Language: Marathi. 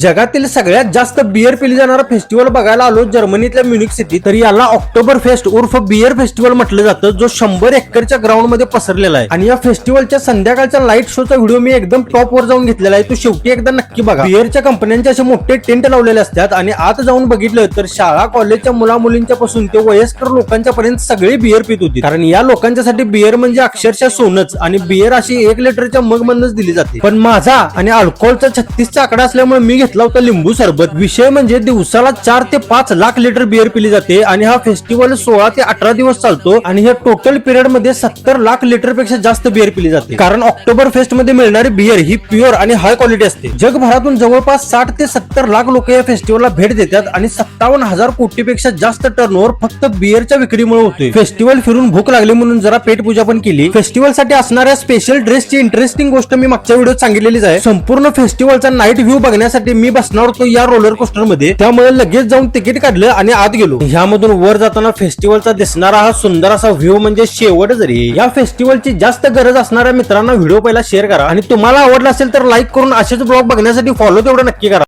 जगातील सगळ्यात जास्त बियर पिली जाणारा फेस्टिवल बघायला आलो जर्मनीतल्या म्युनिक सिटी. तर याला ऑक्टोबर फेस्ट उर्फ बियर फेस्टिवल म्हटलं जातं जो शंभर एकरच्या ग्राउंडमध्ये पसरलेला आहे. आणि या फेस्टिवलच्या संध्याकाळच्या लाइट शोचा व्हिडिओ मी एकदम टॉप वर जाऊन घेतलेला आहे. तो शेवटी एकदा नक्की बघा. बियरच्या कंपन्यांचे असे मोठे टेंट लावलेले असतात आणि आत जाऊन बघितलं तर शाळा कॉलेजच्या मुला मुलींच्या पासून ते वयस्कर लोकांच्या पर्यंत सगळे बियर पित होती. कारण या लोकांच्यासाठी बियर म्हणजे अक्षरशः सोनच आणि बियर अशी एक लिटरच्या मग मधनच दिली जाते. पण माझा आणि अल्कोहोलचा छत्तीसचा आकडा असल्यामुळे मी घेतला होता लिंबू सरबत. विषय म्हणजे दिवसाला चार ते पाच लाख लिटर बिअर पिली जाते आणि हा फेस्टिवल सोळा ते अठरा दिवस चालतो आणि ह्या टोटल पिरियडमध्ये सत्तर लाख लिटरपेक्षा जास्त बिअर पिली जाते. कारण ऑक्टोबर फेस्टमध्ये मिळणारी बिअर ही प्युअर आणि हाय क्वालिटी असते. जगभरातून जवळपास साठ ते सत्तर लाख लोक या फेस्टिवलला भेट देतात आणि सत्तावन्न हजार कोटीपेक्षा जास्त टर्नओव्हर फक्त बिअरच्या विक्रीमुळे होतोय. फेस्टिवल फिरून भूक लागली म्हणून जरा पेट पूजा पण केली. फेस्टिवलसाठी असणाऱ्या स्पेशल ड्रेसची इंटरेस्टिंग गोष्ट मी मागच्या व्हिडिओत सांगितलेलीच आहे. संपूर्ण फेस्टिवलचा नाईट व्ह्यू बघण्यासाठी मी बसणार होतो या रोलर कोस्टरमध्ये. त्यामुळे लगेच जाऊन तिकीट काढलं आणि आत गेलो. ह्यामधून वर जाताना फेस्टिवलचा दिसणारा हा सुंदर असा व्ह्यू म्हणजे शेवट जरी. या फेस्टिवलची जास्त गरज असणाऱ्या मित्रांना व्हिडिओ पहिला शेअर करा. आणि तुम्हाला आवडला असेल तर लाईक करून असेच ब्लॉग बघण्यासाठी फॉलो तेवढं नक्की करा.